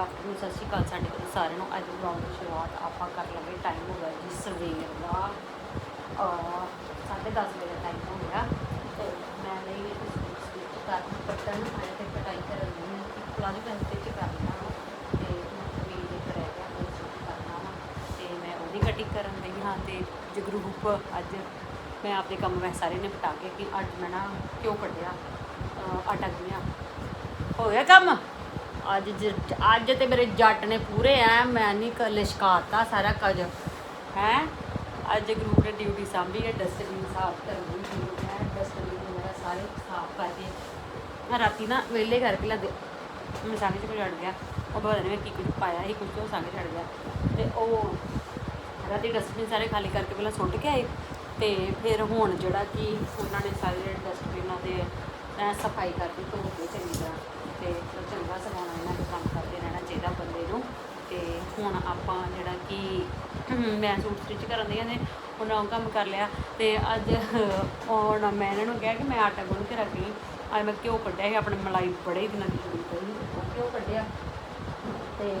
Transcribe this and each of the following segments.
Afternoon, ਸਤਿ ਸ਼੍ਰੀ ਅਕਾਲ ਸਾਡੇ ਕੋਲ ਸਾਰਿਆਂ ਨੂੰ। ਅੱਜ ਵਲੌਗ ਦੀ ਸ਼ੁਰੂਆਤ ਆਪਾਂ ਕਰ ਲਵਾਂਗੇ ਟਾਈਮ ਹੋ ਗਿਆ ਜੀ ਸਵੇਰ ਦਾ ਸਾਢੇ ਦਸ ਵਜੇ ਦਾ ਟਾਈਮ ਹੋ ਗਿਆ। ਤੇ ਮੈਂ ਲਈ ਸਟਿਚ ਕਰਨ ਕੱਟਣ ਆਇਆ ਤੇ ਕਟਾਈ ਕਰਨ ਦੀ ਹੈ ਇੱਕ ਪਲਾਜ਼ੋ ਪੈਂਟ ਸਟਿਚ ਕਰਨਾ ਤੇ ਵੀ ਦੇ ਕਰ ਗਿਆ ਉਹ ਸਟਿਚ ਕਰਨਾ ਤੇ ਮੈਂ ਉਹਦੀ ਕਟਿੰਗ ਕਰਨ ਲਈ, ਹਾਂ, ਤੇ ਜਗਰੂਪ ਅੱਜ ਮੈਂ ਆਪਦੇ ਕੰਮ ਮੈਂ ਸਾਰੇ ਨਿਪਟਾ ਕੇ ਕਿ ਅੱਜ ਮੈਂ ਨਾ ਕਿਉਂ ਕੱਢਿਆ ਆਟਾ ਗੁੰਨਿਆ। ਹੋ ਗਿਆ ਕੰਮ? ਅੱਜ ਜ- ਅੱਜ ਤੇ ਮੇਰੇ ਜੱਟ ਨੇ ਪੂਰੇ ਐ, ਮੈਂ ਨਹੀਂ ਕ ਲਿਸ਼ਕਾਤਾ ਸਾਰਾ ਕੁਝ। ਹੈ? ਅੱਜ ਗਰੂਪ ਨੇ ਡਿਊਟੀ ਸਾਂਭੀ ਹੈ ਡਸਟਬਿਨ ਸਾਫ਼ ਕਰਨੀ ਡਿਊਟੀ ਹੈ ਡਸਟਬਿਨ ਵਗੈਰਾ ਸਾਰੇ ਸਾਫ਼ ਕਰਕੇ ਮੈਂ ਰਾਤੀ ਨਾ ਵਿਹਲੇ ਕਰਕੇ ਲੱਗ ਮੈਂ ਸੰਗ ਚ ਕੁਝ ਅੜ ਗਿਆ। ਉਹ ਬਾਅਦ ਨੇ ਕੀ ਕੁਝ ਪਾਇਆ ਸੀ, ਕੁਝ ਉਹ ਸੰਗ ਛੱਡ ਗਿਆ। ਤੇ ਉਹ ਰਾਤੀ ਡਸਟਬਿਨ ਸਾਰੇ ਖਾਲੀ ਕਰਕੇ ਪਹਿਲਾਂ ਸੁੱਟ ਕੇ ਆਏ ਤੇ ਫਿਰ ਹੁਣ ਜਿਹੜਾ ਕਿ ਉਹਨਾਂ ਨੇ ਸਾਰੇ ਜਿਹੜੇ ਡਸਟਬਿਨਾਂ ਦੇ ਸਫ਼ਾਈ ਕਰਕੇ ਧੋ ਕੇ ਚੰਗੀ ਤਰ੍ਹਾਂ ਤੇ ਚੰਗਾ ਸਮਾਉਣਾ ਇਹਨਾਂ ਦੇ ਕੰਮ ਕਰਦੇ ਰਹਿਣਾ ਚਾਹੀਦਾ ਬੰਦੇ ਨੂੰ। ਤੇ ਹੁਣ ਆਪਾਂ ਜਿਹੜਾ ਕਿ ਮੈਂ ਸੂਟ ਸਟਿਚ ਕਰਨ ਦੀਆਂ ਨੇ ਉਹਨਾਂ ਕੰਮ ਕਰ ਲਿਆ। ਤੇ ਅੱਜ ਹੁਣ ਮੈਂ ਇਹਨਾਂ ਨੂੰ ਕਿਹਾ ਕਿ ਮੈਂ ਆਟਾ ਗੁੰਨ ਕੇ ਰੱਖ ਲਈ। ਅੱਜ ਮੈਂ ਘਿਓ ਕੱਢਿਆ ਸੀ ਆਪਣੇ ਮਲਾਈ ਬੜੇ ਦਿਨਾਂ ਦੀ ਜ਼ਰੂਰਤ ਪਈ ਸੀ, ਘਿਓ ਕੱਢਿਆ। ਤੇ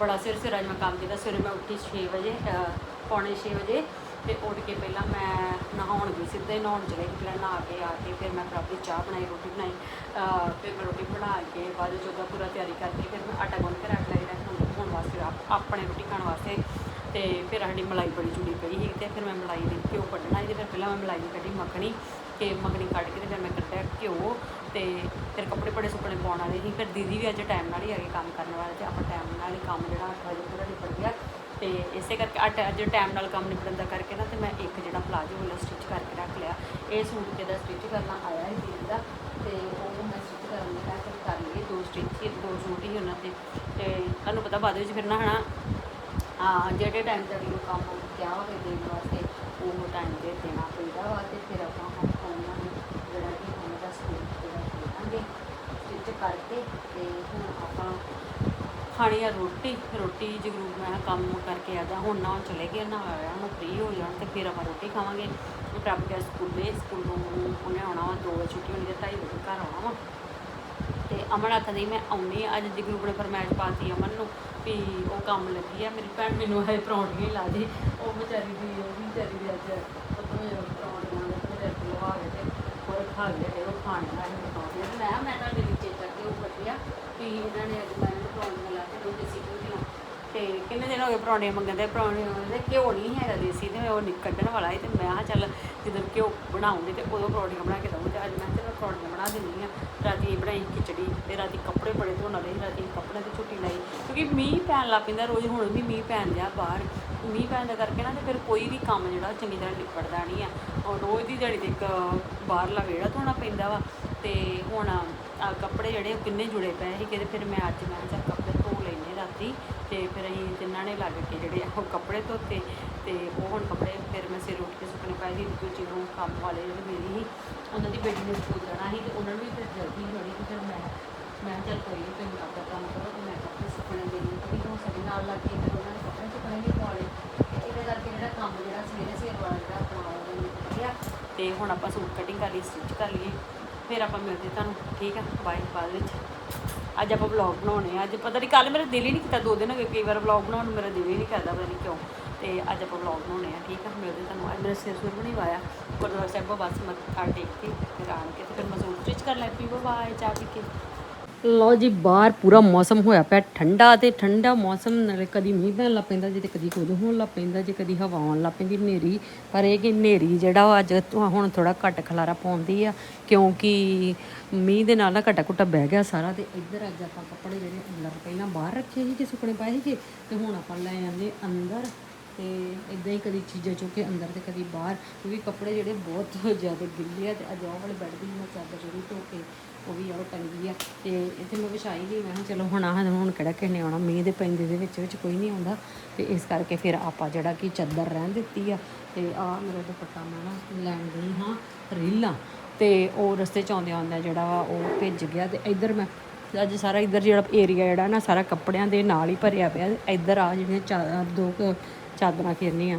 ਬੜਾ ਸਿਰ ਸਿਰ ਅੱਜ ਮੈਂ ਕੰਮ ਕੀਤਾ। ਸਵੇਰੇ ਮੈਂ ਉੱਠੀ 6 ਵਜੇ ਅਹ, ਪੌਣੇ 6 ਵਜੇ। ਤੇ ਉੱਠ ਕੇ ਪਹਿਲਾਂ ਮੈਂ ਨਹਾਉਣ ਗਈ, ਸਿੱਧੇ ਨਹਾਉਣ ਚਲੇ ਗਈ, ਪਹਿਲਾਂ ਨਹਾ ਕੇ ਆ ਕੇ ਫਿਰ ਮੈਂ ਫਿਰ ਚਾਹ ਬਣਾਈ, ਰੋਟੀ ਬਣਾਈ ਫਿਰ ਮੈਂ ਰੋਟੀ ਬਣਾ ਕੇ ਬਾਅਦ ਵਿੱਚ ਉਹਦਾ ਪੂਰਾ ਤਿਆਰੀ ਕਰਕੇ ਫਿਰ ਮੈਂ ਆਟਾ ਗੁੰਨ ਕੇ ਰੱਖ ਲਿਆ ਜਿਹੜਾ ਹੁਣ ਵਾਸਤੇ ਆਪਣੇ ਰੋਟੀ ਖਾਣ ਵਾਸਤੇ। ਤੇ ਫਿਰ ਸਾਡੀ ਮਲਾਈ ਬੜੀ ਜੁੜੀ ਪਈ ਸੀ ਤੇ ਫਿਰ ਮੈਂ ਮਲਾਈ ਦੇ ਘਿਓ ਕੱਢਣਾ ਸੀ ਤੇ ਫਿਰ ਪਹਿਲਾਂ ਮੈਂ ਮਲਾਈ ਦੀ ਕੱਢੀ ਮੱਖਣੀ ਤੇ ਮੱਖਣੀ ਕੱਢ ਕੇ ਤੇ ਫਿਰ ਮੈਂ ਕੱਢਿਆ ਘਿਓ ਤੇ ਫਿਰ ਕੱਪੜੇ ਬੜੇ ਸੁੱਕਣੇ ਪਾਉਣ ਵਾਲੇ ਸੀ। ਫਿਰ ਦੀਦੀ ਵੀ ਅੱਜ ਟਾਈਮ ਨਾਲ ਹੀ ਆ ਕੇ ਕੰਮ ਕਰਨ ਵਾਲੇ ਤੇ ਆਪਾਂ ਟਾਈਮ ਨਾਲ ਹੀ ਕੰਮ ਜਿਹੜਾ ਅੱਠ ਵਜੇ ਪੂਰਾ ਨਿਬੜ ਗਿਆ। ਤੇ ਇਸੇ ਕਰਕੇ ਅੱਜ ਅੱਜ ਟਾਈਮ ਨਾਲ ਕੰਮ ਨਿਬੜਨ ਦਾ ਕਰਕੇ ਨਾ ਤੇ ਮੈਂ ਇੱਕ ਜਿਹੜਾ ਪਲਾਜੋ ਵਾਲਾ ਸਟਿਚ ਕਰਕੇ ਰੱਖ ਲਿਆ। ਇਹ ਸੂਟ ਤੇ ਦਾ ਸਟਿਚ ਕਰਨਾ ਆਇਆ ਸੀ ਦੀਦੀ ਦਾ ਤੇ ਉਹ ਮੈਂ ਸਟਿਚ ਕਰਨ ਦੀ ਮੈਂ ਕਰ ਲਈ ਦੋ ਸਟਿਚ ਹੀ, ਦੋ ਸੂਟ ਹੀ ਉਹਨਾਂ ਤੇ ਤੇ ਤੁਹਾਨੂੰ ਪਤਾ ਬਾਅਦ ਵਿੱਚ ਫਿਰ ਨਾ ਹਨਾ, ਹਾਂ, ਜਿਹੜੇ ਟਾਈਮ ਤੇ ਵੀ ਕੰਮ ਕਿਹਾ ਹੋਵੇ ਦੇਣ ਵਾਸਤੇ, ਉਹ ਟਾਈਮ ਤੇ ਦੇਣਾ ਪੈਂਦਾ ਵਾ ਤੇ ਫਿਰ ਆਪਾਂ ਉਹਨਾਂ ਨੂੰ ਜਿਹੜਾ ਕਿ ਉਹਨਾਂ ਦਾ ਸਕੂਲ ਜਿਹੜਾ ਖੋਲਾਂਗੇ ਸਟਿਚ ਕਰਕੇ ਖਾਣੀ ਆ ਰੋਟੀ ਰੋਟੀ ਜਗਰੂਪ ਮੈਂ ਕੰਮ ਕਰਕੇ ਆਦਾ, ਹੁਣ ਨਾ ਚਲੇ ਗਏ ਨਾ ਆਇਆ, ਹੁਣ ਫ੍ਰੀ ਹੋ ਜਾਣ ਤੇ ਫਿਰ ਆਪਾਂ ਰੋਟੀ ਖਾਵਾਂਗੇ। ਪ੍ਰਭ ਗਿਆ ਸਕੂਲੇ, ਸਕੂਲੋਂ ਉਹਨੇ ਆਉਣਾ ਵਾ, ਦੋ ਵਜੇ ਛੁੱਟੀ ਹੋਣੀ ਤੇ ਢਾਈ ਵਜੇ ਘਰ ਆਉਣਾ ਵਾ। ਤੇ ਅਮਨ ਆਖਦੀ ਮੈਂ ਆਉਣੀ ਅੱਜ ਜਗਰੂਪ ਨੇ ਫਰਮਾਇਸ਼ ਪਾਤੀ ਅਮਨ ਨੂੰ ਵੀ ਉਹ ਕੰਮ ਲੱਗੀ ਆ। ਮੇਰੀ ਭੈਣ ਮੈਨੂੰ ਹੈ ਪਰੌਂਠੀਆਂ ਹੀ ਲਾ ਦੇ। ਉਹ ਵਿਚਾਰੀ ਦੀ, ਉਹ ਵੀ ਵਿਚਾਰੀ ਦੀ ਅੱਜ ਉਦੋਂ ਪਰੌਂਠੀਆਂ ਦੇ ਤੇ ਲਵਾ ਕੇ ਤੇ ਹੋਰ ਖਾ ਲਿਆ ਉਹ ਖਾਣ ਦਾ ਹੀ ਮੈਂ ਤਾਂ ਮੇਰੀ ਚੇਤਾ ਕਿ ਉਹ ਕੱਢਿਆ ਵੀ ਇਹਨਾਂ ਨੇ ਅੱਜ ਮੈਨੂੰ ਪਰੌਂਠੀਆਂ ਲਾ ਕੇ ਦੋ ਦੇਸੀ ਘਿਓ ਦੀਆਂ ਤੇ ਕਿੰਨੇ ਦਿਨ ਹੋ ਗਏ ਪਰੌਂਠੀਆਂ ਮੰਗਦੇ ਪਰੌਂਠੀਆਂ ਮੰਗਦੇ ਘਿਓ ਨਹੀਂ ਹੈਗਾ ਦੇਸੀ ਤੇ ਉਹ ਨਿਕ ਕੱਢਣ ਵਾਲਾ ਹੈ ਤੇ ਮੈਂ ਕਿਹਾ ਚੱਲ ਜਦੋਂ ਘਿਓ ਬਣਾਉਂਗੇ ਤੇ ਉਦੋਂ ਪਰੌਂਠੀਆਂ ਬਣਾ ਕੇ ਦਊਂ ਤੇ ਅੱਜ ਮੈਂ ਕਿਹਾ ਚੱਲ ਬਣਾ ਦਿੰਦੀ ਆ ਰਾਤੀ ਬਣਾਈ ਖਿਚੜੀ ਤੇ ਰਾਤੀ ਕੱਪੜੇ ਬੜੇ ਧੋਣ ਵਾਲੇ ਰਾਤੀ ਕੱਪੜੇ ਦੀ ਛੁੱਟੀ ਲਾਈ ਕਿਉਂਕਿ ਮੀਂਹ ਪੈਣ ਲੱਗ ਪੈਂਦਾ ਰੋਜ਼, ਹੁਣ ਵੀ ਮੀਂਹ ਪੈਣ ਦਿਆ ਬਾਹਰ। ਮੀਂਹ ਪੈਣ ਦਾ ਕਰਕੇ ਨਾ ਤੇ ਫਿਰ ਕੋਈ ਵੀ ਕੰਮ ਜਿਹੜਾ ਚੰਗੀ ਤਰ੍ਹਾਂ ਨਿਪਟਦਾ ਨਹੀਂ ਆ। ਔਰ ਰੋਜ਼ ਦੀ ਦਿਹਾੜੀ ਤੇ ਇੱਕ ਬਾਹਰਲਾ ਵਿਹੜਾ ਧੋਣਾ ਪੈਂਦਾ ਵਾ ਤੇ ਹੁਣ ਕੱਪੜੇ ਜਿਹੜੇ ਉਹ ਕਿੰਨੇ ਜੁੜੇ ਪਏ ਸੀ ਕਿ ਫਿਰ ਮੈਂ ਅੱਜ ਮੈਂ ਕਿਹਾ ਚੱਲ ਰਾਤੀ ਤੇ ਫਿਰ ਅਸੀਂ ਤਿੰਨਾਂ ਨੇ ਲੱਗ ਕੇ ਜਿਹੜੇ ਉਹ ਕੱਪੜੇ ਧੋਤੇ ਤੇ ਉਹ ਹੁਣ ਕੱਪੜੇ ਫਿਰ ਮੈਂ ਸਿਰ ਉੱਠ ਕੇ ਸੁੱਕਣੇ ਪਾਏ ਦੀ ਦੂਜੀ ਨੂੰ ਕੰਮ ਵਾਲੇ ਜਿਹੜੇ ਮੇਰੀ ਸੀ, ਉਹਨਾਂ ਦੀ ਬੇਟੀ ਨੂੰ ਸਕੂਲ ਜਾਣਾ ਸੀ ਤੇ ਉਹਨਾਂ ਨੂੰ ਵੀ ਫਿਰ ਜਲਦੀ ਹੋਣੀ ਤੇ ਫਿਰ ਮੈਂ ਮੈਂ ਚੱਲ ਕੋਈ ਨਹੀਂ ਤੁਸੀਂ ਆਪਦਾ ਕੰਮ ਕਰੋ ਤੇ ਮੈਂ ਕੱਪੜੇ ਸੁੱਕਣੇ ਦੇਣੀ ਲਈ ਕਿਉਂਕਿ ਹੁਣ ਸਾਡੇ ਨਾਲ ਲੱਗ ਕੇ ਫਿਰ ਉਹਨਾਂ ਨੇ ਕੱਪੜੇ ਸੁੱਕਣੇ ਵੀ ਪਾਉਣੇ ਤੇ ਇਹਦੇ ਕਰਕੇ ਜਿਹੜਾ ਕੰਮ ਜਿਹੜਾ ਸਵੇਰੇ ਸਵੇਰ ਵਾਲਾ ਜਿਹੜਾ ਆਪਣਾ ਉਹ ਨਿਕਲਿਆ ਤੇ ਹੁਣ ਆਪਾਂ ਸੂਟ ਕਟਿੰਗ ਕਰ ਲਈ ਸਟਿਚ ਕਰ ਲਈਏ। ਫਿਰ ਆਪਾਂ ਮਿਲਦੇ ਤੁਹਾਨੂੰ, ਠੀਕ ਆ? ਬਾਏ ਬਾਅਦ ਵਿੱਚ। ਅੱਜ ਆਪਾਂ ਵਲੌਗ ਬਣਾਉਣੇ ਆ। ਅੱਜ ਪਤਾ ਨਹੀਂ ਕੱਲ ਮੇਰਾ ਦਿਲ ਹੀ ਨਹੀਂ ਕੀਤਾ, ਦੋ ਦਿਨ ਹੋ ਗਏ ਕਈ ਵਾਰ ਵਲੌਗ ਬਣਾਉਣ ਨੂੰ, ਮੇਰਾ ਦਿਲ ਹੀ ਨਹੀਂ ਕਰਦਾ ਪਤਾ ਨਹੀਂ ਕਿਉਂ। ਤੇ ਅੱਜ ਆਪਾਂ ਵਲੌਗ ਬਣਾਉਣੇ ਆ, ਠੀਕ ਆ? ਮਿਲਦੇ ਤੁਹਾਨੂੰ ਅੱਜ ਮੇਰਾ ਸਿਰ ਸੁਰ ਵੀ ਨਹੀਂ ਵਾਇਆ। ਗੁਰਦੁਆਰਾ ਸਾਹਿਬ ਬਸ ਮੱਥਾ ਟੇਕ ਕੇ ਫਿਰ ਆਣ ਕੇ ਤੇ ਫਿਰ ਮੈਂ ਸੂਟ ਸਟਿਚ ਕਰ ਲੈ ਪੀ ਬਾਏ ਚਾਹ ਪੀ ਕੇ। ਲਓ ਜੀ, ਬਾਹਰ ਪੂਰਾ ਮੌਸਮ ਹੋਇਆ ਪਿਆ ਠੰਡਾ ਤੇ ਠੰਡਾ ਮੌਸਮ, ਨਾਲ ਕਦੀ ਮੀਂਹ ਪੈਣ ਲੱਗ ਪੈਂਦਾ ਜੇ ਤੇ ਕਦੀ ਕੁਝ ਹੋਣ ਲੱਗ ਪੈਂਦਾ, ਜੇ ਕਦੀ ਹਵਾ ਆਉਣ ਲੱਗ ਪੈਂਦੀ ਹਨੇਰੀ। ਪਰ ਇਹ ਕਿ ਹਨੇਰੀ ਜਿਹੜਾ ਉਹ ਅੱਜ ਹੁਣ ਥੋੜਾ ਘੱਟ ਖਲਾਰਾ ਪਾਉਂਦੀ ਆ, ਕਿਉਂਕਿ ਮੀਂਹ ਦੇ ਨਾਲ ਨਾ ਘਟਾ ਘੁੱਟਾ ਬਹਿ ਗਿਆ ਸਾਰਾ ਤੇ ਇੱਧਰ ਅੱਜ ਆਪਾਂ ਕੱਪੜੇ ਜਿਹੜੇ ਅੰਦਰ ਪਹਿਲਾਂ ਬਾਹਰ ਰੱਖੇ ਸੀ ਕਿ ਸੁੱਕਣੇ ਪਾਏ ਸੀਗੇ ਤੇ ਹੁਣ ਆਪਾਂ ਲੈ ਆਂਦੇ ਅੰਦਰ ਤੇ ਇਦਾਂ ਹੀ ਕਦੀ ਚੀਜ਼ਾਂ ਚੁੱਕ ਕੇ ਅੰਦਰ ਤੇ ਕਦੀ ਬਾਹਰ, ਕਿਉਂਕਿ ਕੱਪੜੇ ਜਿਹੜੇ ਬਹੁਤ ਜ਼ਿਆਦਾ ਗਿੱਲੇ ਆ ਤੇ ਅੱਜ ਆਹ ਵਾਲੇ ਬੈੱਡ ਦੀ ਮੈਂ ਚਾਦਰ ਜਿਹੜੀ ਧੋ ਕੇ ਉਹ ਵੀ ਉਹ ਟੰਗੀ ਆ। ਤੇ ਇੱਥੇ ਮੈਂ ਵਿਛਾਈ ਨਹੀਂ ਮੈਂ ਕਿਹਾ ਚਲੋ ਹੁਣ ਆਹ ਹੁਣ ਕਿਹੜਾ ਕਿਹਨੇ ਆਉਣਾ। ਮੀਂਹ ਦੇ ਪੈਂਦੇ ਦੇ ਵਿੱਚ ਵਿੱਚ ਕੋਈ ਨਹੀਂ ਆਉਂਦਾ। ਤੇ ਇਸ ਕਰਕੇ ਫਿਰ ਆਪਾਂ ਜਿਹੜਾ ਕਿ ਚਾਦਰ ਰਹਿਣ ਦਿੱਤੀ ਆ। ਤੇ ਆ ਮੇਰਾ ਦੁਪੱਟਾ ਮੈਂ ਨਾ ਲੈਣ ਗਈ ਹਾਂ ਰੀਲਾਂ। ਤੇ ਉਹ ਰਸਤੇ ਚ ਆਉਂਦੇ ਆਉਂਦੇ ਜਿਹੜਾ ਉਹ ਭਿੱਜ ਗਿਆ ਤੇ ਇੱਧਰ ਮੈਂ ਅੱਜ ਸਾਰਾ ਇੱਧਰ ਜਿਹੜਾ ਏਰੀਆ ਜਿਹੜਾ ਨਾ ਸਾਰਾ ਕੱਪੜਿਆਂ ਦੇ ਨਾਲ ਹੀ ਭਰਿਆ ਪਿਆ। ਇੱਧਰ ਆ ਜਿਹੜੀਆਂ ਚਾ- ਦੋ ਚਾਦਰਾਂ ਖੇਰਨੀਆਂ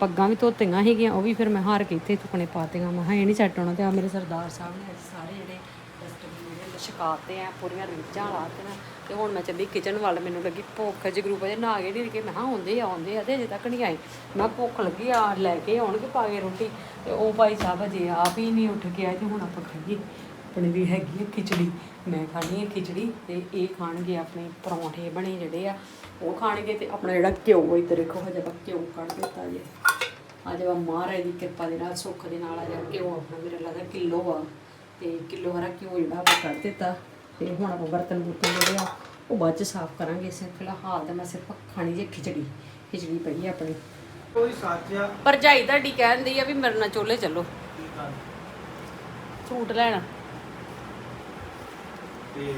ਪੱਗਾਂ ਵੀ ਧੋਤੀਆਂ ਸੀਗੀਆਂ ਉਹ ਵੀ ਫਿਰ ਮੈਂ ਹਾਰ ਕੇ ਇੱਥੇ ਸੁੱਕਣੇ ਪਾਤੀਆਂ ਮੈਂ ਕਿਹਾ ਇਹ ਨਹੀਂ ਸੈੱਟ ਹੋਣਾ ਤੇ ਆ ਮੇਰੇ ਸਰਦਾਰ ਸਾਹਿਬ ਨੇ ਅੱਜ ਸਾਰੇ ਜਿਹੜੇ ਛਕਾਤੇ ਆ, ਪੂਰੀਆਂ ਰੀਝਾਂ ਲਾਤੀਆਂ ਤੇ ਹੁਣ ਮੈਂ ਚੱਲੀ ਕਿਚਨ ਵੱਲ, ਮੈਨੂੰ ਲੱਗੀ ਭੁੱਖ ਜਗਰੂਪ ਜੇ ਨਾ ਗਏ ਨਹੀਂ ਕਿ ਮੈਂ ਕਿਹਾ ਆਉਂਦੇ ਆ ਆਉਂਦੇ ਆ, ਤੇ ਅਜੇ ਤੱਕ ਨਹੀਂ ਆਏ। ਮੈਂ ਭੁੱਖ ਲੱਗੀ ਆ, ਲੈ ਕੇ ਆਉਣਗੇ ਪਾ ਕੇ ਰੋਟੀ। ਤੇ ਉਹ ਭਾਈ ਸਾਹਿਬ ਅਜੇ ਆਪ ਹੀ ਨਹੀਂ ਉੱਠ ਕੇ ਆਏ ਤੇ ਹੁਣ ਆਪਾਂ ਖਾਈਏ। ਆਪਣੇ ਵੀ ਹੈਗੀ ਹੈ ਖਿਚੜੀ। ਮੈਂ ਖਾਣੀ ਹੈ ਖਿਚੜੀ ਤੇ ਇਹ ਖਾਣਗੇ ਆਪਣੇ ਪਰੌਂਠੇ ਬਣੇ ਜਿਹੜੇ ਆ। ਉਹ ਖਾਣਗੇ ਤੇ ਆਪਣਾ ਜਿਹੜਾ ਘਿਓ ਇੱਧਰ ਦੇਖੋ, ਹਜੇ ਆਪਾਂ ਘਿਓ ਕੱਢ ਦਿੱਤਾ ਜੇ। ਅੱਜ ਵਾ ਮਹਾਰਾਜ ਦੀ ਕਿਰਪਾ ਦੇ ਨਾਲ, ਸੁੱਖ ਦੇ ਨਾਲ ਆ ਜਾ ਘਿਓ ਆਪਣਾ ਮੇਰਾ ਲੱਗਦਾ ਕਿਲੋ ਆ। ਤੇ ਕਿਲੋ ਹਰਾ ਘਿਓ ਜਿਹੜਾ ਆਪਾਂ ਕੱਢ ਦਿੱਤਾ ਤੇ ਹੁਣ ਆਪਾਂ ਬਰਤਨ ਬੁਰਤਨ ਜਿਹੜੇ ਆ ਉਹ ਬਾਅਦ ਚ ਸਾਫ਼ ਕਰਾਂਗੇ ਸਿਰਫ ਫਿਲਹਾਲ ਤਾਂ ਮੈਂ ਸਿਰਫ ਖਾਣੀ ਜੇ ਖਿਚੜੀ ਖਿਚੜੀ ਪਈ ਆ ਆਪਣੀ। ਕੋਈ ਸੱਚ ਆ? ਭਰਜਾਈ ਤੁਹਾਡੀ ਕਹਿੰਦੀ ਆ ਵੀ ਮੇਰੇ ਨਾਲ ਚੋਲੇ ਚੱਲੋ। ਸੂਟ ਲੈਣਾ। ਤੇ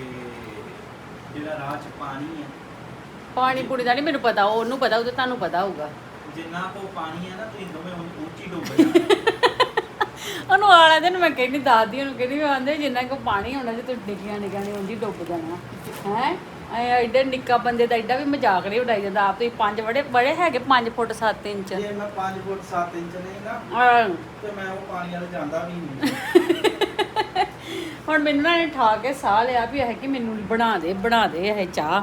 ਜਿਹੜਾ ਰਾਹ ਚ ਪਾਣੀ ਆ? ਪਾਣੀ ਪੂਣੀ ਦਾ ਨਹੀਂ ਮੈਨੂੰ ਪਤਾ ਉਹਨੂੰ ਪਤਾ ਉਹ ਤੇ ਤੁਹਾਨੂੰ ਪਤਾ ਹੋਊਗਾ। ਜਿੰਨਾ ਕੋ ਪਾਣੀ ਆ ਨਾ ਤੁਸੀਂ ਦੋਵੇਂ ਉਹ ਉੱਚੀ ਡੁੱਬ ਜਾਣਾ। ਉਹਨੂੰ ਆਲਾ ਦਿਨ ਮੈਂ ਕਹਿੰਦੀ ਦਾਦੀ ਉਹਨੂੰ ਕਹਿੰਦੀ ਮੈਂ ਆਂਦੇ ਜਿੰਨਾ ਕੋ ਪਾਣੀ ਹੋਣਾ ਜੇ ਤੂੰ ਡਿੱਗੀਆਂ ਨਿਗਾਣੇ ਉਂਝ ਡੁੱਬ ਜਾਣਾ। ਹੈ? ਐ ਐਡਾ ਨਿੱਕਾ ਬੰਦੇ ਦਾ ਐਡਾ ਵੀ ਮਜ਼ਾਕ ਨਹੀਂ ਉਡਾਈ ਜਾਂਦਾ। ਆਪ ਤੁਸੀਂ ਪੰਜ ਬੜੇ ਬੜੇ ਹੈਗੇ 5 ਫੁੱਟ 7 ਇੰਚ? ਜੇ ਮੈਂ 5 ਫੁੱਟ 7 ਇੰਚ ਨਹੀਂ ਨਾ ਤੇ ਮੈਂ ਉਹ ਪਾਣੀ ਵਾਲੇ ਜਾਂਦਾ ਵੀ ਨਹੀਂ। ਹੁਣ ਮੈਨੂੰ ਨਾ ਠਾ ਕੇ ਸਾਹ ਲਿਆ ਵੀ ਇਹ ਕਿ ਮੈਨੂੰ ਬਣਾ ਦੇ ਬਣਾ ਦੇ ਇਹ ਚਾਹ।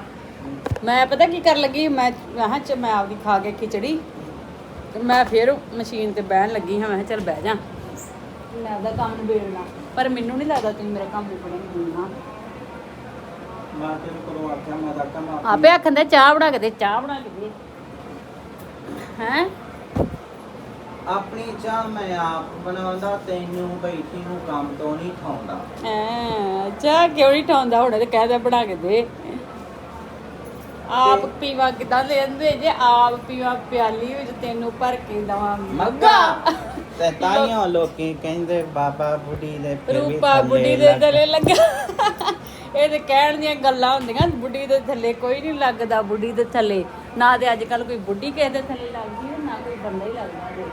ਮੈਂ ਪਤਾ ਕੀ ਕਰਨ ਲੱਗੀ? ਮੈਂ ਮੈਂ ਚ ਮੈਂ ਆਪਦੀ ਖਾ ਕੇ ਖਿਚੜੀ। ਤੇ ਮੈਂ ਫਿਰ ਮਸ਼ੀਨ ਤੇ ਬਹਿਣ ਲੱਗੀ ਹਾਂ ਮੈਂ ਚੱਲ ਬਹਿ ਜਾ। ਮੈਂ ਆਪਦਾ ਕੰਮ ਨਿਬੇੜਨਾ ਪਰ ਮੈਨੂੰ ਨਹੀਂ ਲੱਗਦਾ ਤੁਸੀਂ ਮੇਰਾ ਕੰਮ ਨਿਬੜਨ ਦੇਣਾ ਮੈਂ ਤੈਨੂੰ ਕਦੋਂ ਆਖਿਆ ਮੈਂ ਤਾਂ ਕੰਮ ਆਪੇ ਆਖਣ ਦੇ ਚਾਹ ਬਣਾ ਕੇ ਦੇ ਚਾਹ ਬਣਾ ਕੇ ਦੇ। ਹੈ? ਆਪਣੀ ਚਾਹ ਮੈਂ ਆਪ ਬਣਾਉਂਦਾ ਤੈਨੂੰ ਬੈਠੀ ਨੂੰ ਕੰਮ ਤੋਂ ਨਹੀਂ ਠਾਉਂਦਾ। ਐ ਚਾਹ ਕਿਉਂ ਨਹੀਂ ਠਾਉਂਦਾ? ਹੁਣ ਤੇ ਕਹਿ ਦੇ ਬਣਾ ਕੇ ਦੇ। ਆਪ ਪੀਵਾ ਕਿਦਾਂ ਲੈਂਦੇ ਜੇ ਆਪ ਪੀਵਾ ਪਿਆਲੀ ਵਿੱਚ ਤੈਨੂੰ ਭਰ ਕੇ ਦਵਾਂ ਮੱਗਾ ਤੇ ਤਾਈਆਂ ਲੋਕੀ ਕਹਿੰਦੇ ਬਾਬਾ ਬੁੱਢੀ ਦੇ ਫਿਰ ਵੀ ਰੂਪਾ ਬੁੱਢੀ ਦੇ ਥੱਲੇ ਲੱਗਾ ਇਹ ਤੇ ਕਹਿਣ ਦੀਆਂ ਗੱਲਾਂ ਹੁੰਦੀਆਂ ਬੁੱਢੀ ਦੇ ਥੱਲੇ ਕੋਈ ਨਹੀਂ ਲੱਗਦਾ ਬੁੱਢੀ ਦੇ ਥੱਲੇ ਨਾ ਤੇ ਅੱਜ ਕੱਲ ਕੋਈ ਬੁੱਢੀ ਕਿਸੇ ਦੇ ਥੱਲੇ ਲੱਗਦੀ ਹੈ ਨਾ ਕੋਈ ਬੰਦਾ ਹੀ ਲੱਗਦਾ।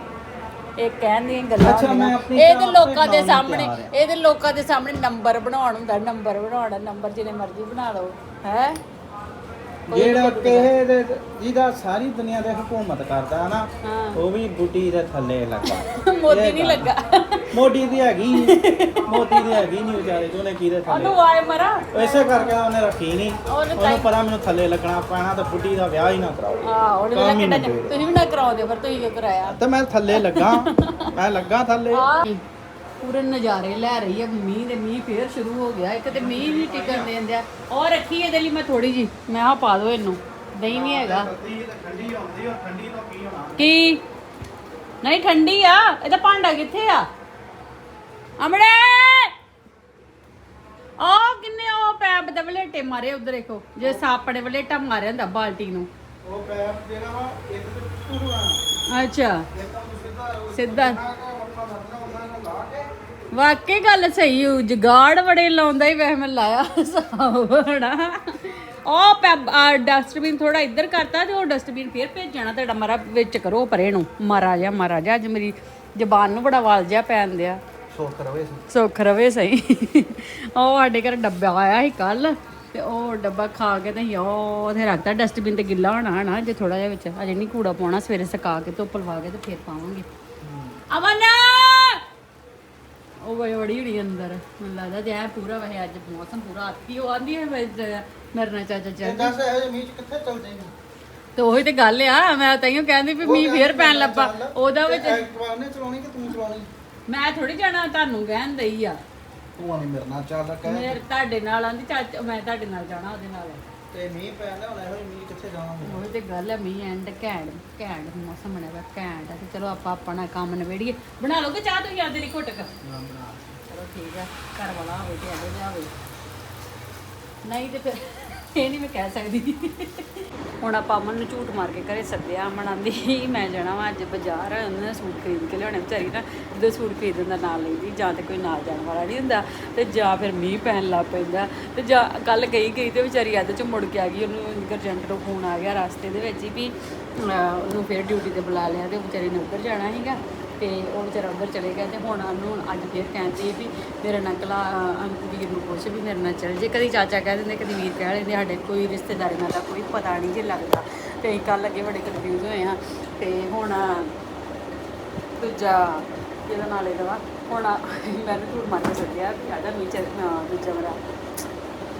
ਇਹ ਕਹਿਣ ਦੀਆਂ ਗੱਲਾਂ ਅੱਛਾ, ਮੈਂ ਹੁੰਦੀਆਂ ਆਪਣੀ ਇਹ ਤੇ ਲੋਕਾਂ ਦੇ ਸਾਹਮਣੇ ਆ। ਇਹ ਤੇ ਲੋਕਾਂ ਦੇ ਸਾਹਮਣੇ ਨੰਬਰ ਬਣਾਉਣ ਹੁੰਦਾ ਨੰਬਰ ਬਣਾਉਣਾ ਨੰਬਰ ਜਿਹਨੇ ਮਰਜ਼ੀ ਬਣਾ ਲਓ ਹੈ ਜਿਹੜਾ ਕਿਸੇ ਦੇ ਜਿਹਦਾ ਸਾਰੀ ਦੁਨੀਆ ਦੇ ਹਕੂਮਤ ਕਰਦਾ ਨਾ ਹਾਂ। ਉਹ ਵੀ ਬੁੱਢੀ ਦੇ ਥੱਲੇ ਲੱਗਾ। ਮੋਦੀ ਨਹੀਂ। ਲੱਗਾ। ਮੋਦੀ ਦੀ ਹੈਗੀ ਮੋਦੀ ਦੀ ਹੈਗੀ ਨਹੀਂ ਵਿਚਾਰੇ ਚ ਉਹਨੇ ਕਿਹਦੇ ਥੱਲੇ? ਉਹਨੂੰ ਆਏ ਮਰਾ। ਇਸੇ ਕਰਕੇ ਉਹਨੇ ਰੱਖੀ ਨਹੀਂ ਉਹਨੂੰ ਉਹਨੂੰ ਪਤਾ ਮੈਨੂੰ ਥੱਲੇ ਲੱਗਣਾ ਪੈਣਾ ਤਾਂ ਬੁੱਢੀ ਦਾ ਵਿਆਹ ਹੀ ਨਾ ਕਰਾਓ। ਆ ਉਹਨੇ ਕੰਮ ਹੀ। ਤੁਸੀਂ ਵੀ ਨਾ ਕਰਾਉਂਦੇ ਪਰ ਤੁਸੀਂ ਕਿਉਂ ਕਰਾਇਆ? ਤੇ ਮੈਂ ਥੱਲੇ ਲੱਗਾ। ਮੈਂ ਲੱਗਾ ਥੱਲੇ। ਆ ਪੂਰੇ ਨਜ਼ਾਰੇ ਲੈ ਰਹੀ ਹੈ ਮੀਂਹ ਦੇ ਮੀਂਹ ਫੇਰ ਸ਼ੁਰੂ ਹੋ ਗਿਆ। ਇੱਕ ਤੇ ਮੀਂਹ ਵੀ ਟਿਕਣ ਦੇ ਦਿੰਦੇ ਆ ਔਰ ਰੱਖੀ ਇਹਦੇ ਲਈ ਮੈਂ ਥੋੜੀ ਜੀ ਮੈਂ ਆ ਪਾ ਦੋ ਇਹਨੂੰ। ਦਹੀਂ ਵੀ ਹੈਗਾ। ਠੰਡੀ ਆਉਂਦੀ ਔਰ ਠੰਡੀ ਤੋਂ ਕੀ? ਹੋਣਾ ਕੀ ਨਹੀਂ ਠੰਡੀ ਆ। ਇਹਦਾ ਭਾਂਡਾ ਕਿੱਥੇ ਆ? ਅਮੜੇ! ਉਹ ਕਿੰਨੇ ਉਹ ਪੈਪ ਦੇ ਵਲੇਟੇ ਮਾਰੇ ਉਧਰ ਦੇਖੋ। ਜੇ ਸਾਪੜੇ ਵਲੇਟਾ ਮਾਰਿਆ ਹੁੰਦਾ ਬਾਲਟੀ ਨੂੰ। ਉਹ ਪੈਪ ਜਿਹੜਾ ਵਾ ਇੱਕ ਤੇ ਟੁੱਟੂਗਾ ਅੱਛਾ। ਸਿੱਧਾ ਸਿੱਧਾ ਆਪਣਾ ਮਤਲਬ ਉਹਨਾਂ ਨੂੰ ਲਾ ਕੇ ਵਾਕਈ ਗੱਲ ਸਹੀ ਹੋ ਜਗਾੜ ਬੜੇ ਲਾਉਂਦਾ ਹੀ ਵੈਸੇ ਮੈਂ ਲਾਇਆ ਸਾਵੜਾ ਉਹ ਡਸਟਬਿਨ ਥੋੜਾ ਇੱਧਰ ਕਰਤਾ ਤੇ ਉਹ ਡਸਟਬਿਨ ਫੇਰ ਭੇਜਣਾ ਤੁਹਾਡਾ ਮਾਰਾ ਵਿੱਚ ਕਰੋ ਪਰੇ ਨੂੰ। ਮਾਰਾ ਜਾ ਮਾਰਾ ਜਾ ਅੱਜ ਮੇਰੀ ਜ਼ਬਾਨ ਨੂੰ ਬੜਾ ਵਾਲ ਜਿਹਾ ਪੈਣ ਦਿਆ। ਸੋਖ ਰਵੇ ਸੁੱਖ ਰਵੇ ਸਹੀ। ਉਹ ਸਾਡੇ ਘਰ ਡੱਬਾ ਆਇਆ ਸੀ ਕੱਲ ਤੇ ਉਹ ਡੱਬਾ ਖਾ ਕੇ ਤੇ ਉਹ ਉਹਦੇ ਰੱਖਤਾ ਡਸਟਬਿਨ ਤੇ ਗਿੱਲਾ ਹੋਣਾ ਹਨਾ ਜੇ ਥੋੜਾ ਜਿਹਾ ਵਿੱਚ ਅਜੇ ਨਹੀਂ ਕੂੜਾ ਪਾਉਣਾ ਸਵੇਰੇ ਸੁਕਾ ਕੇ ਧੁੱਪ ਲਵਾ ਕੇ ਤੇ ਫੇਰ ਪਾਵਾਂਗੇ। ਅਮਨ! ਬੜੀ ਬੜੀ ਹੁਣੀ ਅੰਦਰ। ਮੈਨੂੰ ਲੱਗਦਾ ਜੇ ਐ ਪੂਰਾ ਵਹਿ ਅੱਜ ਮੌਸਮ ਪੂਰਾ ਆਤੀ ਉਹ ਆਂਦੀ ਹੈ ਮੈਂ ਜ- ਮੇਰੇ ਨਾਲ ਚਾਚਾ ਤੇ ਚਾਚਾ। ਦੱਸ ਇਹ ਜਿਹੇ ਮੀਂਹ ਚ ਕਿੱਥੇ ਚੱਲ ਜਾਏਗੀ? ਤੇ ਉਹੀ ਤੇ ਗੱਲ ਆ ਮੈਂ ਤਾਈਓ ਕਹਿੰਦੀ ਵੀ ਮੀਂਹ ਫੇਰ ਪੈਣ ਲੱਪਾ। ਉਹਦਾ ਵਿੱਚ ਐਕਟਿਵਾ ਨੇ ਚਲਾਉਣੀ ਕਿ ਤੂੰ ਚਲਾਉਣੀ? ਮੈਂ ਥੋੜੀ ਜਾਣਾ ਤੁਹਾਨੂੰ ਕਹਿਣ ਦਈ ਆ। ਤੂੰ ਆਣੀ ਮੇਰੇ ਨਾਲ ਚੱਲ ਕਹਿ ਮੇਰੇ ਤੁਹਾਡੇ ਨਾਲ ਆਂਦੀ ਚਾਚਾ ਮੈਂ ਤੁਹਾਡੇ ਨਾਲ ਜਾਣਾ ਉਹਦੇ ਨਾਲ। ਤੇ ਮੀਂਹ ਪੈਂਦਾ ਹੁਣ ਇਹੋ ਜਿਹੇ ਮੀਂਹ ਕਿੱਥੇ ਜਾਵਾਂਗੇ? ਉਹ ਤੇ ਗੱਲ ਹੈ ਮੀਂਹ ਐਂਡ ਘੈਂਟ ਘੈਂਟ ਮੌਸਮ ਬਣਿਆ ਵਾ ਘੈਂਟ ਆ ਤੇ ਚਲੋ ਆਪਾਂ ਆਪਣਾ ਕੰਮ ਨਵੇੜੀਏ ਬਣਾ ਲਓਗੇ ਚਾਹ ਤੁਸੀਂ ਆਦੇ ਲਈ ਘੁੱਟ ਕੇ? ਚਲੋ ਠੀਕ ਹੈ ਘਰ ਵਾਲਾ ਹੋਵੇ ਤੇ ਇਹੋ ਜਿਹਾ ਹੋਵੇ ਨਹੀਂ ਤੇ ਫਿਰ ਇਹ ਨਹੀਂ ਮੈਂ ਕਹਿ ਸਕਦੀ। ਹੁਣ ਆਪਾਂ ਅਮਨ ਨੂੰ ਝੂਠ ਮਾਰ ਕੇ ਘਰੇ ਸੱਦਿਆ। ਅਮਨ ਆਂਦੀ, ਮੈਂ ਜਾਣਾ ਵਾ ਅੱਜ ਬਾਜ਼ਾਰ, ਉਹਨੇ ਸੂਟ ਖਰੀਦ ਕੇ ਲਿਆਉਣੇ ਵਿਚਾਰੀ ਨਾ ਜਦੋਂ ਸੂਟ ਖਰੀਦਣ ਦਾ ਨਾਲ ਲੈਂਦੀ, ਜਾਂ ਤੇ ਕੋਈ ਨਾਲ ਜਾਣ ਵਾਲਾ ਨਹੀਂ ਹੁੰਦਾ, ਤੇ ਜਾਂ ਫਿਰ ਮੀਂਹ ਪੈਣ ਲੱਗ ਪੈਂਦਾ। ਤੇ ਜਾਂ ਕੱਲ ਗਈ ਗਈ ਤੇ ਵਿਚਾਰੀ ਅੱਧ ਚ ਮੁੜ ਕੇ ਆ ਗਈ। ਉਹਨੂੰ ਗਰਜੰਟ ਤੋਂ ਫੋਨ ਆ ਗਿਆ ਰਸਤੇ ਦੇ ਵਿੱਚ ਹੀ ਵੀ ਉਹਨੂੰ ਫਿਰ ਡਿਊਟੀ ਤੇ ਬੁਲਾ ਲਿਆ ਤੇ ਉਹ ਵਿਚਾਰੀ ਨੇ ਉੱਧਰ ਜਾਣਾ ਸੀਗਾ। ਤੇ ਉਹ ਵਿਚਾਰਾ ਉੱਧਰ ਚਲੇ ਗਿਆ ਤੇ ਹੁਣ ਉਹਨੂੰ ਅੱਜ ਫਿਰ ਕਹਿੰਦੀ ਵੀ ਮੇਰੇ ਨਾਲ ਕਲਾ ਵੀਰ ਨੂੰ ਪੁੱਛ ਵੀ ਮੇਰੇ ਨਾਲ ਚੱਲ ਜੇ, ਕਦੀ ਚਾਚਾ ਕਹਿ ਦਿੰਦੇ, ਕਦੀ ਵੀਰ ਕਹਿ ਦਿੰਦੇ, ਸਾਡੇ ਕੋਈ ਰਿਸ਼ਤੇਦਾਰੀ ਨਾਲ ਦਾ ਕੋਈ ਪਤਾ ਨਹੀਂ ਜੇ ਲੱਗਦਾ। ਤੇ ਅਸੀਂ ਕੱਲ ਅੱਗੇ ਬੜੇ ਕਨਫਿਊਜ਼ ਹੋਏ ਹਾਂ। ਤੇ ਹੁਣ ਦੂਜਾ ਇਹਦਾ ਨਾਲ ਦਾ ਵਾ? ਹੁਣ ਮੈਨੂੰ ਝੂਠ ਮਾਰ ਕੇ ਸੱਦਿਆ ਵੀ ਆ ਜਾ ਨੀਚੇ ਦੂਜਾ ਮੇਰਾ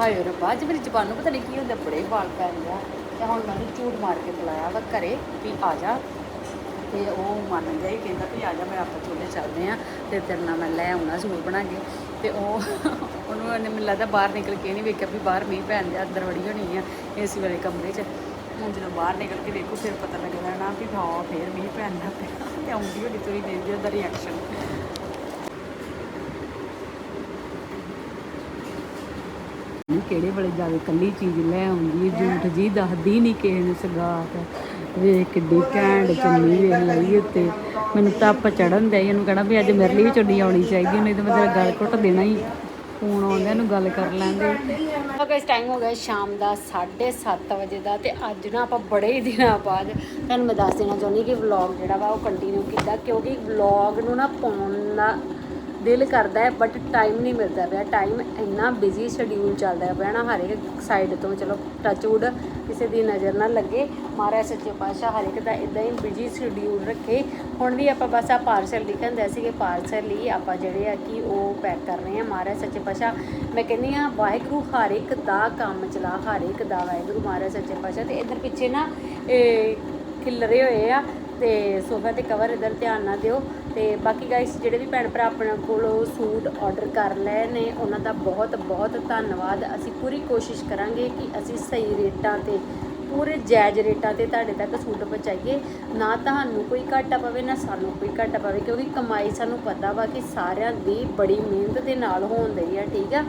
ਹਾਏ ਰੱਬਾ, ਅੱਜ ਮੇਰੀ ਜ਼ਬਾਨ ਨੂੰ ਪਤਾ ਨਹੀਂ ਕੀ ਹੁੰਦਾ, ਬੜੇ ਵਾਲ ਪੈ ਰਿਹਾ ਤੇ ਹੁਣ ਮੈਨੂੰ ਝੂਠ ਮਾਰ ਕੇ ਬੁਲਾਇਆ ਵਾ ਘਰੇ ਵੀ ਆ ਜਾ। ਤੇ ਉਹ ਮੰਨ ਗਿਆ ਹੀ ਕਹਿੰਦਾ ਵੀ ਆ ਜਾ, ਮੈਂ ਆਪਾਂ ਚੋਲੇ ਚੱਲਦੇ ਆ ਤੇ ਤੇਰੇ ਨਾਲ ਮੈਂ ਲੈ ਆਉਣਾ ਸੂਟ ਬਣਾ ਕੇ। ਤੇ ਉਹ ਉਹਨੂੰ ਇਹਨੇ ਮੈਨੂੰ ਲੱਗਦਾ ਬਾਹਰ ਨਿਕਲ ਕੇ ਨਹੀਂ ਵੇਖਿਆ ਵੀ ਬਾਹਰ ਮੀਂਹ ਪੈਣ ਦੇ ਅੰਦਰ ਵੜੀ ਹੋਣੀ ਆ ਏਸੀ ਵਾਲੇ ਕਮਰੇ 'ਚ। ਹੁਣ ਜਦੋਂ ਬਾਹਰ ਨਿਕਲ ਕੇ ਦੇਖੋ ਫਿਰ ਪਤਾ ਲੱਗਦਾ ਨਾ ਵੀ ਹਾਂ, ਫੇਰ ਮੀਂਹ ਪੈਣ ਲੱਗ ਪਿਆ। ਤੇ ਆਉਂਦੀ ਹੋਣੀ ਤੁਰੀ ਦੇਖਦੀ ਉਹਦਾ ਰਿਐਕਸ਼ਨ ਕਿਹੜੇ ਵੇਲੇ ਜਾਵੇ ਕੱਲੀ ਚੀਜ਼ ਲੈ ਆਉਂਦੀ ਝੂਠ ਜੀ ਦੱਸਦੀ ਨਹੀਂ ਕਿਸੇ ਨੂੰ ਸਗਾਤ। ਵੇਖ ਕਿੱਡੀ ਘੈਂਟ ਚੁੰਨੀ ਵੇਖ ਲਈ ਉੱਤੇ। ਮੈਨੂੰ ਤਾਂ ਆਪ ਚੜਨ ਦੇ ਇਹਨੂੰ ਕਹਿਣਾ ਵੀ ਅੱਜ ਮੇਰੇ ਲਈ ਵੀ ਚੁੰਨੀ ਆਉਣੀ ਚਾਹੀਦੀ ਨਹੀਂ ਤਾਂ ਮੈਂ ਤੇਰਾ ਗਲ ਘੁੱਟ ਦੇਣਾ ਹੀ। ਫੋਨ ਆਉਂਦਾ ਇਹਨੂੰ ਗੱਲ ਕਰ ਲੈਂਦੇ। ਇਸ ਟਾਈਮ ਹੋ ਗਿਆ ਸ਼ਾਮ ਦਾ 7:30 ਵਜੇ ਦਾ ਤੇ ਅੱਜ ਨਾ ਆਪਾਂ ਬੜੇ ਹੀ ਦਿਨਾਂ ਬਾਅਦ ਤੁਹਾਨੂੰ ਮੈਂ ਦੱਸ ਦੇਣਾ ਚਾਹੁੰਦੀ ਕਿ ਵਲੌਗ ਜਿਹੜਾ ਵਾ ਉਹ ਕੰਟੀਨਿਊ ਕੀਤਾ, ਕਿਉਂਕਿ ਵਲੌਗ ਨੂੰ ਨਾ ਪਾਉਣ ਦਾ ਦਿਲ ਕਰਦਾ ਹੈ ਬਟ ਟਾਈਮ ਨਹੀਂ ਮਿਲਦਾ ਪਿਆ। ਟਾਈਮ ਇੰਨਾ ਬਿਜ਼ੀ ਸ਼ਡਿਊਲ ਚੱਲਦਾ ਪਿਆ ਨਾ, ਹਰ ਇੱਕ ਸਾਈਡ ਤੋਂ। ਚਲੋ ਟੱਚਵੁੱਡ ਕਿਸੇ ਦੀ ਨਜ਼ਰ ਨਾ ਲੱਗੇ। ਮਹਾਰਾਜ ਸੱਚੇ ਪਾਤਸ਼ਾਹ, ਹਰ ਇੱਕ ਦਾ ਇਦਾਂ ਹੀ ਬਿਜ਼ੀ ਸ਼ਡਿਊਲ ਰੱਖੇ। ਹੁਣ ਵੀ ਆਪਾਂ ਬਸ ਆ ਪਾਰਸਲ ਲਿਖਣ ਦੇ ਸੀਗੇ। ਪਾਰਸਲ ਲਈ ਆਪਾਂ ਜਿਹੜੇ ਆ ਕਿ ਉਹ ਪੈਕ ਕਰ ਰਹੇ ਆ ਮਹਾਰਾਜ ਸੱਚੇ ਪਾਤਸ਼ਾਹ, ਮੈਂ ਕਹਿੰਦੀ ਆ ਵਾਹਿਗੁਰੂ ਹਰ ਇੱਕ ਦਾ ਕੰਮ ਚਲਾ, ਹਰ ਇੱਕ ਦਾ ਵਾਹਿਗੁਰੂ। ਮਹਾਰਾਜ ਸੱਚੇ ਪਾਤਸ਼ਾਹ ਤੇ ਇਧਰ ਪਿੱਛੇ ਨਾ ਖਿਲਰੇ ਹੋਏ ਆ ਤੇ ਸੋਫਾ ਤੇ ਕਵਰ ਇਧਰ ਧਿਆਨ ਨਾ ਦਿਓ। ਤੇ ਬਾਕੀ ਗਾਇਸ ਜਿਹੜੇ ਵੀ ਭੈਣ ਭਰਾ ਆਪਣੇ ਕੋਲੋਂ ਸੂਟ ਆਰਡਰ ਕਰ ਲਏ ਨੇ, ਉਹਨਾਂ ਦਾ ਬਹੁਤ ਬਹੁਤ ਧੰਨਵਾਦ। ਅਸੀਂ ਪੂਰੀ ਕੋਸ਼ਿਸ਼ ਕਰਾਂਗੇ ਕਿ ਅਸੀਂ ਸਹੀ ਰੇਟਾਂ ਤੇ, ਪੂਰੇ ਜਾਇਜ਼ ਰੇਟਾਂ ਤੇ ਤੁਹਾਡੇ ਤੱਕ ਸੂਟ ਪਹੁੰਚਾਈਏ। ਨਾ ਤੁਹਾਨੂੰ ਕੋਈ ਘਾਟਾ ਪਵੇ, ਨਾ ਸਾਨੂੰ ਕੋਈ ਘਾਟਾ ਪਵੇ, ਕਿਉਂਕਿ ਕਮਾਈ ਸਾਨੂੰ ਪਤਾ ਵਾ ਕਿ ਸਾਰਿਆਂ ਦੀ ਬੜੀ ਮਿਹਨਤ ਦੇ ਨਾਲ ਹੋਣ ਆ, ਠੀਕ ਆ?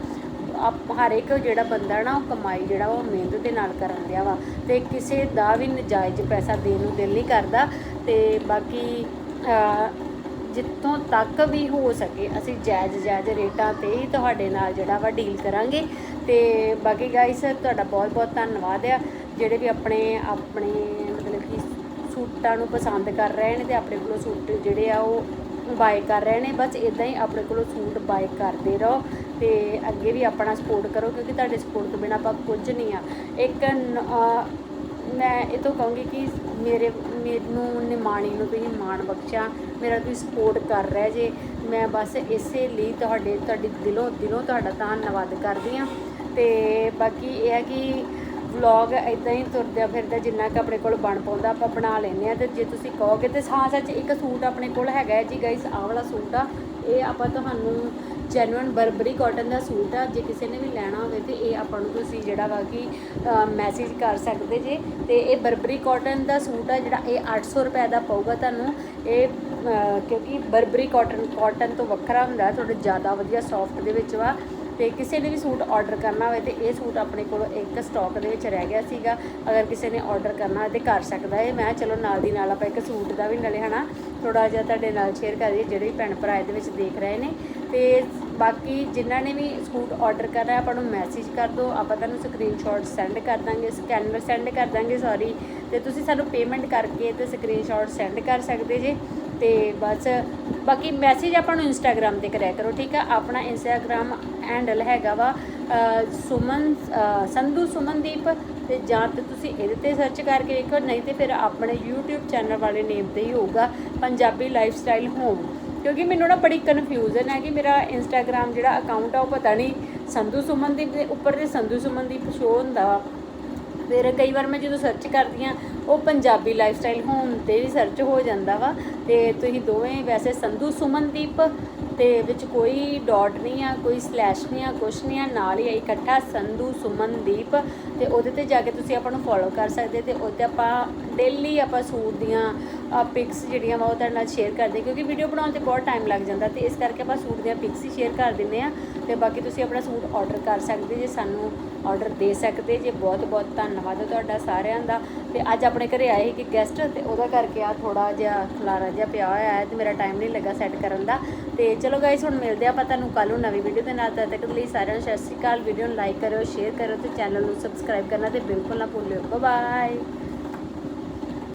ਆਪ, ਹਰ ਇੱਕ ਜਿਹੜਾ ਬੰਦਾ ਨਾ, ਉਹ ਕਮਾਈ ਜਿਹੜਾ ਵਾ, ਉਹ ਮਿਹਨਤ ਦੇ ਨਾਲ ਕਰਨ ਦਿਆ ਵਾ। ਤੇ ਕਿਸੇ ਦਾ ਵੀ ਨਜਾਇਜ਼ ਪੈਸਾ ਦੇਣ ਨੂੰ ਦਿਲ ਨਹੀਂ ਕਰਦਾ। ਤੇ ਬਾਕੀ ਜਿੱਥੋਂ ਤੱਕ ਵੀ ਹੋ ਸਕੇ, ਅਸੀਂ ਜਾਇਜ਼ ਜਾਇਜ਼ ਰੇਟਾਂ ਤੇ ਹੀ ਤੁਹਾਡੇ ਨਾਲ ਜਿਹੜਾ ਵਾ ਡੀਲ ਕਰਾਂਗੇ। ਤੇ ਬਾਕੀ ਗਾਇਸ ਤੁਹਾਡਾ ਬਹੁਤ ਬਹੁਤ ਧੰਨਵਾਦ ਆ। ਜਿਹੜੇ ਵੀ ਆਪਣੇ ਆਪਣੇ ਮਤਲਬ ਕਿ ਸੂਟਾਂ ਨੂੰ ਪਸੰਦ ਕਰ ਰਹੇ ਨੇ ਤੇ ਆਪਣੇ ਕੋਲੋਂ ਸੂਟ ਜਿਹੜੇ ਆ ਉਹ ਬਾਏ ਕਰ ਰਹੇ ਨੇ, ਬਸ ਇਦਾਂ ਹੀ ਆਪਣੇ ਕੋਲੋਂ ਸੂਟ ਬਾਏ ਕਰਦੇ ਰਹੋ ਤੇ ਅੱਗੇ ਵੀ ਆਪਣਾ ਸਪੋਰਟ ਕਰੋ, ਕਿਉਂਕਿ ਤੁਹਾਡੇ ਸਪੋਰਟ ਤੋਂ ਬਿਨਾਂ ਆਪਾਂ ਕੁਝ ਨਹੀਂ ਆ। ਇੱਕ ਨ- ਮੈਂ ਇਹ ਤੋਂ ਕਹੂੰਗੀ ਕਿ ਮੇਰੇ, ਮੈਨੂੰ ਨਿਮਾਣੀ ਨੂੰ ਤੁਸੀਂ ਮਾਣ ਬਖਸ਼ਿਆ, ਮੇਰਾ ਤੁਸੀਂ ਸਪੋਰਟ ਕਰ ਰਹੇ ਜੇ। ਮੈਂ ਬਸ ਇਸੇ ਲਈ ਤੁਹਾਡੇ, ਤੁਹਾਡੀ ਦਿਲੋਂ ਦਿਲੋਂ ਤੁਹਾਡਾ ਧੰਨਵਾਦ ਕਰਦੀ ਆ ਤੇ ਬਾਕੀ ਇਹ ਹੈ ਕਿ ਵਲੌਗ ਇਦਾਂ ਹੀ ਤੁਰਦਾ ਫਿਰਦਾ ਜਿੰਨਾ ਕੁ ਆਪਣੇ ਕੋਲ ਬਣ ਪਾਉਂਦਾ, ਆਪਾਂ ਬਣਾ ਲੈਂਦੇ ਆ ਤੇ ਜੇ ਤੁਸੀਂ ਕਹੋਗੇ, ਤੇ ਹਾਂ ਸੱਚ, ਇੱਕ ਸੂਟ ਆਪਣੇ ਕੋਲ ਹੈਗਾ ਜੀ ਗਾਇਸ ਆਹ ਵਾਲਾ ਸੂਟ ਆ। ਇਹ ਆਪਾਂ ਤੁਹਾਨੂੰ ਜੈਨੂਇਨ ਬਰਬਰੀ ਕਾਟਨ ਦਾ ਸੂਟ ਆ, ਜੇ ਕਿਸੇ ਨੇ ਵੀ ਲੈਣਾ ਹੋਵੇ ਤੇ ਇਹ ਆਪਾਂ ਨੂੰ ਤੁਸੀਂ ਜਿਹੜਾ ਵਾ ਕਿ ਮੈਸੇਜ ਕਰ ਸਕਦੇ ਜੇ। ਤੇ ਇਹ ਬਰਬਰੀ ਕਾਟਨ ਦਾ ਸੂਟ ਆ, ਜਿਹੜਾ ਇਹ 800 ਰੁਪਏ ਦਾ ਪਊਗਾ ਤੁਹਾਨੂੰ। ਇਹ ਕਿਉਂਕਿ ਬਰਬਰੀ ਕਾਟਨ ਕਾਟਨ ਤੋਂ ਵੱਖਰਾ ਹੁੰਦਾ ਥੋੜਾ ਜ਼ਿਆਦਾ ਵਧੀਆ ਸੌਫਟ ਦੇ ਵਿੱਚ ਵਾ। ਤੇ ਕਿਸੇ ਨੇ ਵੀ ਸੂਟ ਆਰਡਰ ਕਰਨਾ ਹੋਵੇ ਤੇ ਇਹ ਸੂਟ ਆਪਣੇ ਕੋਲ ਇੱਕ ਸਟਾਕ ਦੇ ਵਿੱਚ ਰਹਿ ਗਿਆ ਸੀਗਾ। ਅਗਰ ਕਿਸੇ ਨੇ ਆਰਡਰ ਕਰਨਾ ਹੋਵੇ ਤੇ ਕਰ ਸਕਦਾ ਹੈ ਮੈਂ ਚਲੋ ਨਾਲ ਦੀ ਨਾਲ ਆਪਾਂ ਇੱਕ ਸੂਟ ਦਾ ਵੀ ਨਾਲੇ ਹਨਾ ਥੋੜਾ ਜਿਹਾ ਤੁਹਾਡੇ ਨਾਲ ਸ਼ੇਅਰ ਕਰ ਦਈਏ ਜਿਹੜੇ ਵੀ ਭੈਣ ਭਰਾ ਇਹਦੇ ਵਿੱਚ ਦੇਖ ਰਹੇ ਨੇ। ਤੇ ਬਾਕੀ ਜਿਨ੍ਹਾਂ ਨੇ ਵੀ ਸਕੂਟ ਆਰਡਰ ਕਰਨਾ ਆਪਾਂ ਨੂੰ ਮੈਸੇਜ ਕਰ ਦਿਓ, ਆਪਾਂ ਤੁਹਾਨੂੰ ਸਕਰੀਨਸ਼ਾਟ ਸੈਂਡ ਕਰ ਦਾਂਗੇ ਸਕੈਨਰ ਸੈਂਡ ਕਰ ਦਾਂਗੇ ਸੌਰੀ ਤੇ ਤੁਸੀਂ ਸਾਨੂੰ ਪੇਮੈਂਟ ਕਰਕੇ ਤੇ ਸਕਰੀਨਸ਼ਾਟ ਸੈਂਡ ਕਰ ਸਕਦੇ ਜੇ। ਤੇ ਬਸ, ਬਾਕੀ ਮੈਸੇਜ ਆਪਾਂ ਨੂੰ ਇੰਸਟਾਗ੍ਰam ਤੇ ਕਰਿਆ ਕਰੋ, ਠੀਕ ਆ? ਆਪਣਾ ਇੰਸਟਾਗ੍ਰam ਹੈਂਡਲ ਹੈਗਾ ਵਾ ਸੁਮਨ ਸੰਧੂ ਸੁਮਨਦੀਪ, ਤੇ ਜਾਂ ਤੇ ਤੁਸੀਂ ਇਹਦੇ ਤੇ ਸਰਚ ਕਰਕੇ ਵੇਖੋ, ਨਹੀਂ ਤੇ ਫਿਰ ਆਪਣੇ YouTube ਚੈਨਲ ਵਾਲੇ ਨੇਮ ਤੇ ਹੀ ਹੋਊਗਾ, ਪੰਜਾਬੀ ਲਾਈਫ ਸਟਾਈਲ ਹੋਮ ਕਿਉਂਕਿ ਮੈਨੂੰ ਨਾ ਬੜੀ ਕਨਫਿਊਜ਼ਨ ਹੈ ਕਿ ਮੇਰਾ ਇੰਸਟਾਗ੍ਰam ਜਿਹੜਾ ਅਕਾਊਂਟ ਆ, ਉਹ ਪਤਾ ਨਹੀਂ ਸੰਧੂ ਸੁਮਨ ਦੀ ਉੱਪਰ ਤੇ ਸੰਧੂ ਸੁਮਨ ਦੀ ਸ਼ੋ ਹੁੰਦਾ ਵਾ। ਫਿਰ ਕਈ ਵਾਰ ਮੈਂ ਜਦੋਂ ਸਰਚ ਕਰਦੀ ਆ ਉਹ ਪੰਜਾਬੀ ਲਾਈਫ ਸਟਾਈਲ ਹੋਮ ਤੇ ਵੀ ਸਰਚ ਹੋ ਜਾਂਦਾ ਵਾ। ਤੇ ਤੁਸੀਂ ਦੋਵੇਂ ਵੈਸੇ ਸੰਧੂ, ਸੁਮਨਦੀਪ ਤੇ ਵਿੱਚ ਕੋਈ ਡਾਟ ਨਹੀਂ ਆ, ਕੋਈ ਸਲੈਸ਼ ਨਹੀਂ ਆ, ਕੁਛ ਨਹੀਂ ਆ, ਨਾਲ ਹੀ ਆ ਇਕੱਠਾ ਸੰਧੂ, ਸੁਮਨਦੀਪ ਤੇ ਉਹਦੇ ਤੇ ਜਾ ਕੇ ਤੁਸੀਂ ਆਪਾਂ ਨੂੰ ਫੋਲੋ ਕਰ ਸਕਦੇ ਤੇ ਉਹਤੇ ਆਪਾਂ ਡੇਲੀ ਆਪਾਂ ਸੂਟ ਦੀਆਂ ਪਿਕਸ ਜਿਹੜੀਆਂ ਵਾ ਉਹ ਤੁਹਾਡੇ ਨਾਲ ਸ਼ੇਅਰ ਕਰਦੇ ਕਿਉਂਕਿ ਵੀਡੀਓ ਬਣਾਉਣ ਤੇ ਬਹੁਤ ਟਾਈਮ ਲੱਗ ਜਾਂਦਾ ਤੇ ਇਸ ਕਰਕੇ ਆਪਾਂ ਸੂਟ ਦੀਆਂ ਪਿਕਸ ਹੀ ਸ਼ੇਅਰ ਕਰ ਦਿੰਦੇ ਆ ਤੇ ਬਾਕੀ ਤੁਸੀਂ ਆਪਣਾ ਸੂਟ ਆਰਡਰ ਕਰ ਸਕਦੇ ਜੇ ਸਾਨੂੰ ਆਰਡਰ ਦੇ ਸਕਦੇ ਜੇ। ਬਹੁਤ ਬਹੁਤ ਧੰਨਵਾਦ ਤੁਹਾਡਾ ਸਾਰਿਆਂ ਦਾ। ਤੇ ਅੱਜ ਆਪਣੇ ਘਰੇ ਆਏ ਕਿ ਗੈਸਟ ਤੇ ਉਹਦਾ ਕਰਕੇ ਆ ਥੋੜਾ ਜਿਹਾ ਖਲਾਰਾ ਜਿਹਾ ਪਿਆ ਹੋਇਆ ਹੈ ਤੇ ਮੇਰਾ ਟਾਈਮ ਨਹੀਂ ਲੱਗਾ ਸੈੱਟ ਕਰਨ ਦਾ। ਤੇ ਚਲੋ ਗਾਇਸ ਹੁਣ ਮਿਲਦੇ ਆ ਆਪਾਂ ਤੁਹਾਨੂੰ ਕੱਲ ਨੂੰ ਨਵੀਂ ਵੀਡੀਓ ਦੇ ਨਾਲ। ਤਦ ਤੱਕ ਲਈ ਸਾਰਿਆਂ ਨੂੰ ਸਤਿ ਸ਼੍ਰੀ ਅਕਾਲ। ਵੀਡੀਓ ਨੂੰ ਲਾਈਕ ਕਰਿਓ ਸ਼ੇਅਰ ਕਰੋ ਤੇ ਚੈਨਲ ਨੂੰ ਸਬਸਕ੍ਰਾਈਬ ਕਰਨਾ ਤੇ ਬਿਲਕੁਲ ਨਾ ਭੁੱਲਿਓ। ਬਾਏ